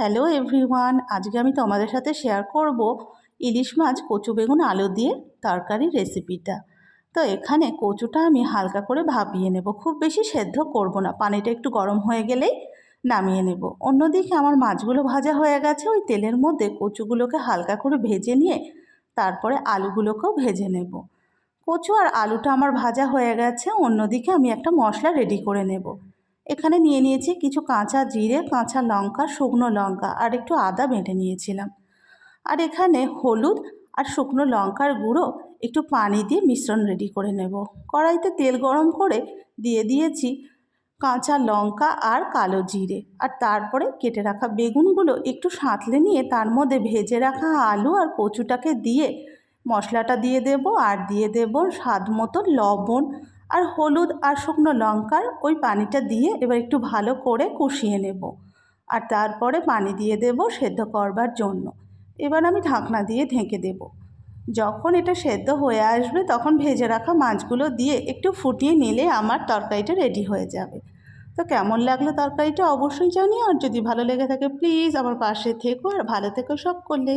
Hello everyone আজকে আমি তোমাদের সাথে শেয়ার করব ইলিশ মাছ, কচু বেগুন, আলু দিয়ে তরকারি রেসিপিটা তো এখানে কচুটা আমি হালকা করে ভাপিয়ে নেব। খুব বেশি সেদ্ধ করব না। পানিটা একটু গরম হয়ে গেলেই নামিয়ে নেব। অন্যদিকে আমার মাছগুলো ভাজা হয়ে গেছে। ওই তেলের মধ্যে কচুগুলোকে হালকা করে ভেজে নিয়ে তারপরে আলুগুলোকেও ভেজে নেব। কচু আর আলুটা আমার ভাজা হয়ে গেছে। অন্যদিকে আমি একটা মশলা রেডি করে নেব। এখানে নিয়ে নিয়েছি কিছু কাঁচা জিরে, কাঁচা লঙ্কা, শুকনো লঙ্কা আর একটু আদা বেটে নিয়েছিলাম। আর এখানে হলুদ আর শুকনো লঙ্কার গুঁড়ো একটু পানি দিয়ে মিশ্রণ রেডি করে নেব। কড়াইতে তেল গরম করে দিয়ে দিয়েছি কাঁচা লঙ্কা আর কালো জিরে। আর তারপরে কেটে রাখা বেগুনগুলো একটু সাঁতলে নিয়ে তার মধ্যে ভেজে রাখা আলু আর কচুটাকে দিয়ে মশলাটা দিয়ে দেব আর দিয়ে দেব স্বাদ মতো লবণ আর হলুদ আর শুকনো লঙ্কার ওই পানিটা দিয়ে এবার একটু ভালো করে কষিয়ে নেব। আর তারপরে পানি দিয়ে দেব সেদ্ধ করবার জন্য। এবার আমি ঢাকনা দিয়ে ঢেকে দেব। যখন এটা সেদ্ধ হয়ে আসবে তখন ভেজে রাখা মাছগুলো দিয়ে একটু ফুটিয়ে নিলে আমার তরকারিটা রেডি হয়ে যাবে। তো কেমন লাগল তরকারিটা অবশ্যই জানিও। আর যদি ভালো লেগে থাকে প্লিজ আমার পাশে থেকো। আর ভালো থেকো সব করলে